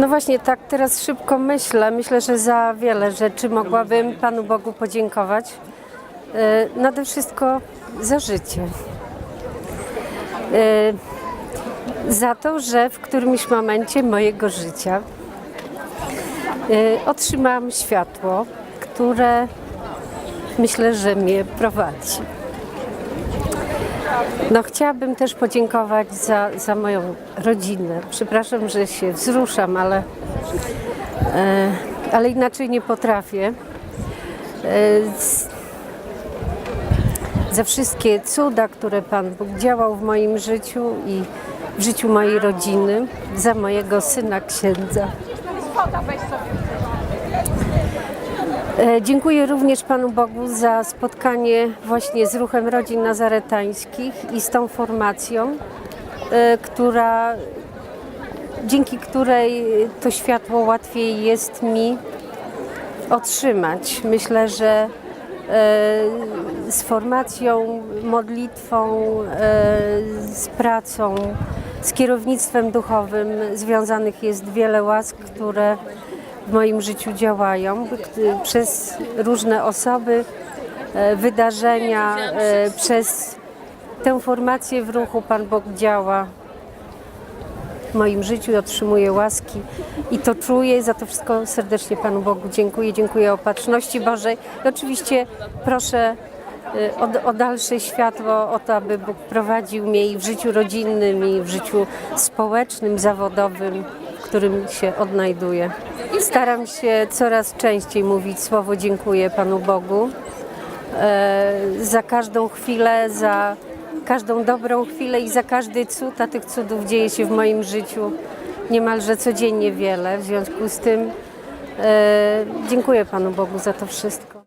No właśnie, tak teraz szybko myślę. Myślę, że za wiele rzeczy mogłabym Panu Bogu podziękować. E, Nade wszystko za życie. E, Za to, że w którymś momencie mojego życia e, otrzymałam światło, które myślę, że mnie prowadzi. No chciałabym też podziękować za, za moją rodzinę. Przepraszam, że się wzruszam, ale, e, ale inaczej nie potrafię. E, z, za wszystkie cuda, które Pan Bóg działał w moim życiu i w życiu mojej rodziny, za mojego syna księdza. E, Dziękuję również Panu Bogu za spotkanie właśnie z ruchem rodzin nazaretańskich i z tą formacją, e, która, dzięki której to światło łatwiej jest mi otrzymać. Myślę, że e, z formacją, modlitwą, z pracą, z kierownictwem duchowym związanych jest wiele łask, które w moim życiu działają przez różne osoby, e, wydarzenia, e, przez tę formację w ruchu Pan Bóg działa w moim życiu otrzymuję łaski i to czuję. Za to wszystko serdecznie Panu Bogu dziękuję. Dziękuję opatrzności Bożej. I oczywiście proszę y, o, o dalsze światło, o to, aby Bóg prowadził mnie i w życiu rodzinnym, i w życiu społecznym, zawodowym, którym się odnajduję. Staram się coraz częściej mówić słowo dziękuję Panu Bogu e, za każdą chwilę, za każdą dobrą chwilę i za każdy cud, a tych cudów dzieje się w moim życiu niemalże codziennie wiele. W związku z tym e, dziękuję Panu Bogu za to wszystko.